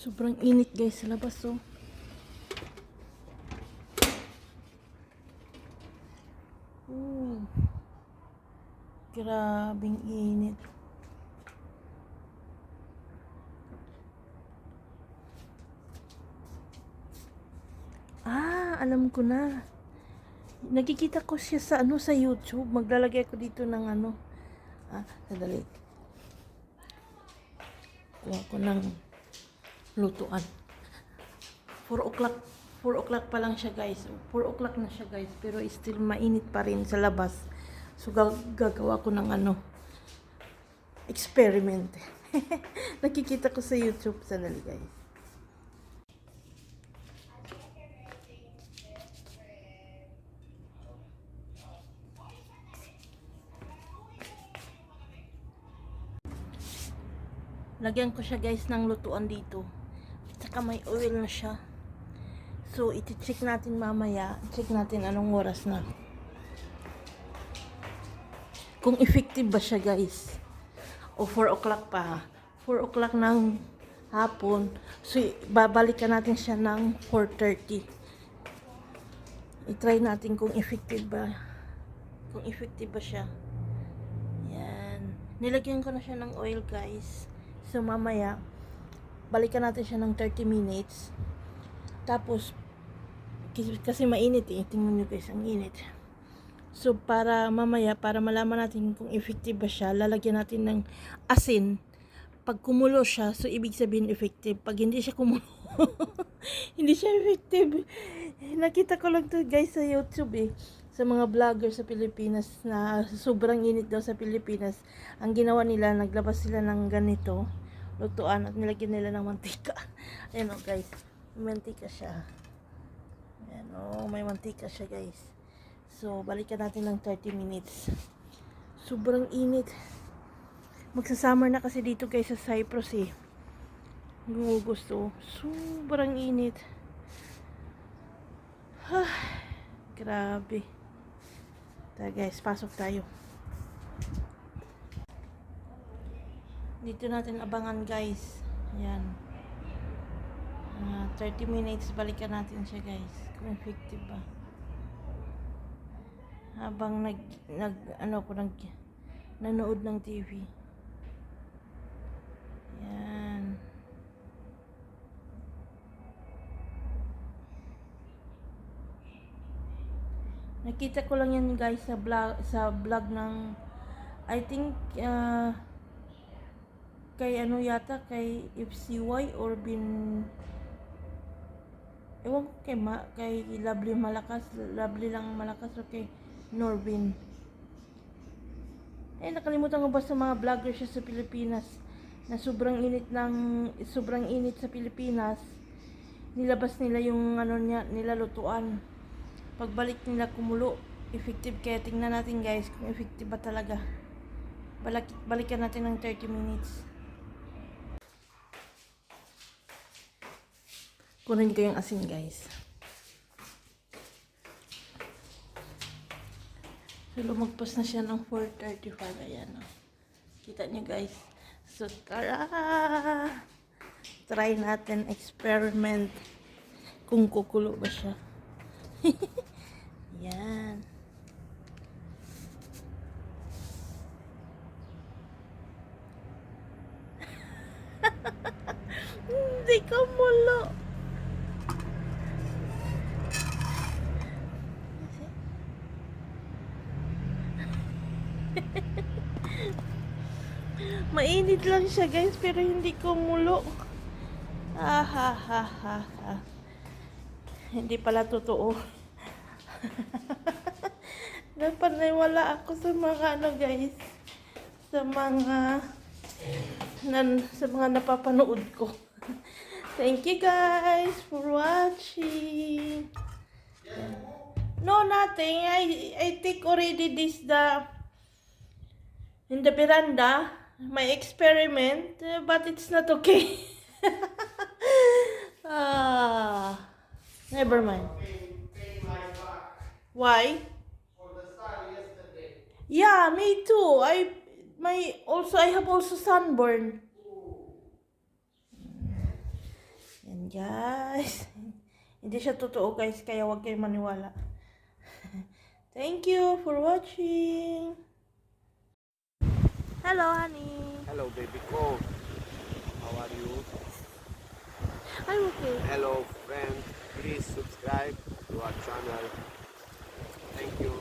Sobrang init guys sa labas oh. Ooh. Grabing init. Ah, alam ko na. Nakikita ko siya sa ano sa YouTube. Maglalagay ako dito ng ano. Ah, sadali. Kuha ko ng lutuan. 4 o'clock. 4 o'clock pa lang siya guys. 4 o'clock na siya guys. Pero still mainit pa rin sa labas. So gag- gagawa ko ng ano. Experiment. Nakikita ko sa YouTube. Sandali guys. Lagyan ko siya guys ng lutuan dito. Tsaka may oil na siya. So, iti-check natin mamaya. Check natin anong oras na. Kung effective ba siya guys. O 4 o'clock pa. 4 o'clock ng hapon. So, babalikan natin siya ng 4.30. I-try natin kung effective ba. Kung effective ba siya. Yan. Nilagyan ko na siya ng oil guys. So mamaya, balikan natin siya ng 30 minutes. Tapos, kasi, mainit eh. Tingnan nyo guys, ang init. So para mamaya, para malaman natin kung effective ba siya, lalagyan natin ng asin. Pag kumulo siya, so ibig sabihin effective. Pag hindi siya kumulo, hindi siya effective. Nakita ko lang to guys sa YouTube eh sa mga vlogger sa Pilipinas na sobrang init daw sa Pilipinas, ang ginawa nila, naglabas sila ng ganito, lutuan at nilagyan nila ng mantika. Ayan o guys, mantika siya. Ayan o, may mantika siya guys. So, balikan natin ng 30 minutes. Sobrang init. Magsasummer na kasi dito guys sa Cyprus eh. Gusto. Sobrang init. Grabe. Tara guys, pasok tayo. Dito natin abangan guys. Ayan. Ah, 30 minutes, balikan natin siya guys. Kung effective ba. Habang nag, nag ano ko, nag, nanood ng TV. Ayan. Nakita ko lang yan guys sa vlog, sa vlog ng I think uh, kay ano yata kay FCY or bin ewan ko kay, ma, kay Lovely Malakas Lovely lang Malakas o kay Norbin eh nakalimutan ko ba sa mga vlogger siya sa Pilipinas na sobrang init ng sobrang init sa Pilipinas nilabas nila yung ano niya nilalutuan pagbalik nila kumulo effective. Kaya tingnan natin guys kung effective ba talaga. Balik, balikan natin ng 30 minutes kunin ko yung asin guys. So lumagpas na siya ng 4.35 ayan o kita nyo guys. So tara! Try natin experiment kung kukulo ba siya. Yan Hindi ka mulo. Mainit lang siya guys pero hindi ko mulo. Ah ha ha ha ha. Hindi pala totoo. Napaniwala ako sa mga ano guys. Sa mga nan, sa mga napapanood ko. Thank you guys for watching. No, nothing. I I think already this the in the veranda my experiment, but it's not okay. ah, never mind. Why? Yeah, me too. I my also I have also sunburn. Yan guys. Hindi siya totoo guys, kaya huwag kayong maniwala. Thank you for watching. Hello, honey. Hello, baby ko. How are you? I'm okay. Hello, friend. Please subscribe to our channel. Thank you.